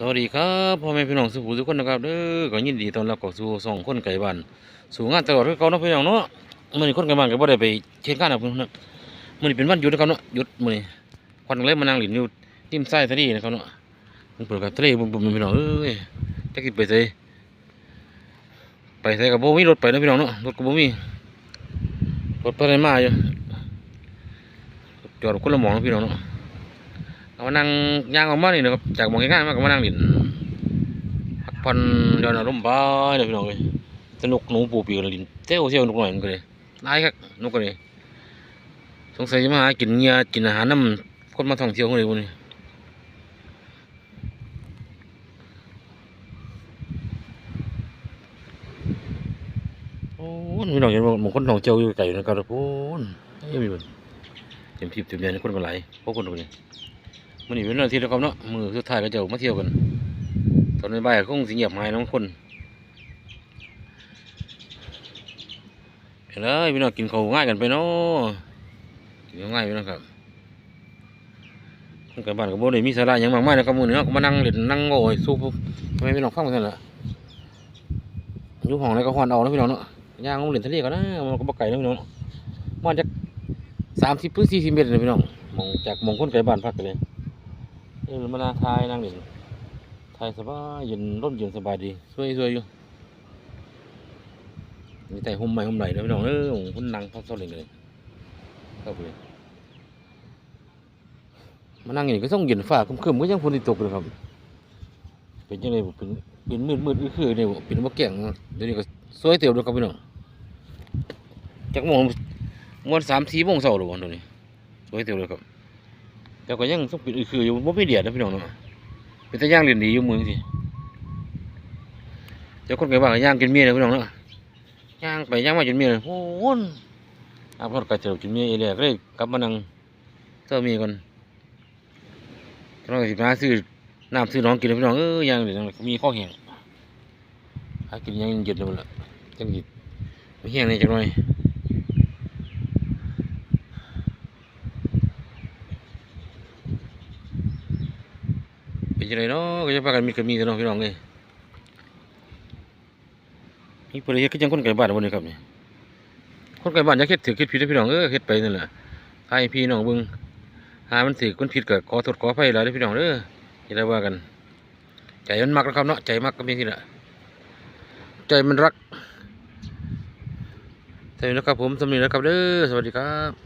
สวัสดีครับพ่อแม่พี่น้องสุภูทุกคนนะครับเด้อก็ยินดีต้อนรับเข้าสู่สองคนไก่บ้านสู่งานตลอดคือเก่าเนาะพี่น้องเนาะมื้อนี้คนไก่บ้านก็บ่ได้ไปเช็คงานนะเพิ่นเนาะมื้อนี้เป็นวันหยุดนะครับเนาะหยุดมื้อนี้ควันเลยมานั่งเล่นอยู่ริมทรายทะเลนะครับเนาะมันเปิดกับทะเลบุ่มๆพี่น้องเอ้ยจักสิไปไสไปไสก็บ่มีรถไปนะพี่น้องเนาะรถก็บ่มีรถไปไหนมาอยู่จอดคนละหมองนะพี่น้องเนาะ เอามานั่งย่างออกมานี่นะครับจากมองง่ายๆมาก็มานั่งดินพักผ่อนย้อนอารมณ์ไปเลยพี่น้องเลยสนุกหนูปูปีกเลยดินเที่ยวเที่ยวนุกหน่อยมันก็เลยร้ายครับนกก็เลยสงสัยจะมาหากินเงื่อกินอาหารน้ำคนมาท่องเที่ยวคนเลยพวกนี้โอ้ยพี่น้องเห็นว่าหมงคนท่องเที่ยวอยู่ไกลนะครับพูนเอ้ยมีมันเต็มทิพย์เต็มใจในคนมาหลพราะคนตรงนี้ มันนี่เป็นนอาทิตย์แล้วครับเนาะมือสุดท้ายก็จะมาเที่ยวกันตอนบ่ายๆคงสิเงียบหายน้องคนเห็นเลยพี่น้องกินข้าวง่ายกันไปเนาะกินง่ายไปเนาะครับคนกันบ้านกับโบได้มีสาระหยังมากมายนะครับมือนี้เนาะก็มานั่งเล่นนั่งโง่สู้ทำไมพี่น้องฟังกันล่ะอยู่ห้องไหนก็ฮอนเอานะพี่น้องเนาะย่างลงเล่นทะเลก็นะมันก็บ่ไกลนะพี่น้องเนาะมันจะสามสิบหรือสี่สิบเมตรเลยพี่น้องมองจากมองคนไกลบ้านพักกันเลย เออมานาทายนั่งเด่นทายสบายเย็นร่มเย็นสบายดีสวยสวยอยู่มีแต่หุ่มใหม่หุ่มไหลนะพี่น้องเออผมคุณนั่งพักเสาเล่นเลยเข้าไปเลยมานั่งอย่างนี้ก็ต้องเย็นฟ้าครึมๆก็ยังฝนติดตกเลยครับ เป็นยังไงบ่เป็นเป็นมืดมืดๆคือเนี่ยบ่เป็นมะแก่งเดี๋ยวนี้ก็สวยเตียวด้วยครับพี่น้องจากโมงมวนสามสี่โมงเช้าหรือวันเดี๋ยวนี้สวยเตียวเลยครับ แต่ก็ยังต้องปิดอือคืออยู่บ่มีเดียดนะพี่น้องเนาะเป็นต่ย่างเรียนดีอยู่เมือสิเจ้าคนไกบ้านก็ย่างกินเมียนะพี่น้องเนาะย่างไปย่างมาจนเมียเลยโอ้โหอาบน้ำกระเจิดกินเมียเอเลียก็เลยกลับมานั่งเจ้ามีก่อนน้องก็สิมาซื้อน้ำซื้อน้องกินนะพี่น้องเอ้ยย่างเดี๋ยวมีข้อแห้งหากินย่างเย็นเลยนละจังสิไม่แห้งเลยจังหน่อย เป็นยังไงเนาะก็จะพากันมีกันมีเนาะพี่น้องเลยนี่ประเดี๋ยวก็ยังคนไก่บ้านวันนี้ครับเนี่ยคนไก่บ้านอยักเฮ็ดถือคิดผิดนะพี่น้องเออเฮ็ดไปนั่นแหละให้พี่น้องบิ่งหามันถือคนผิดก็ขอโทษขออภัยหลายเด้อพี่น้องเด้ออย่าได้ว่ากัน ใจมันมักนะครับเนาะใจมักก็มีที่ละใจมันรักใช่นะครับผมสำนีนะครับเด้อสวัสดีครับ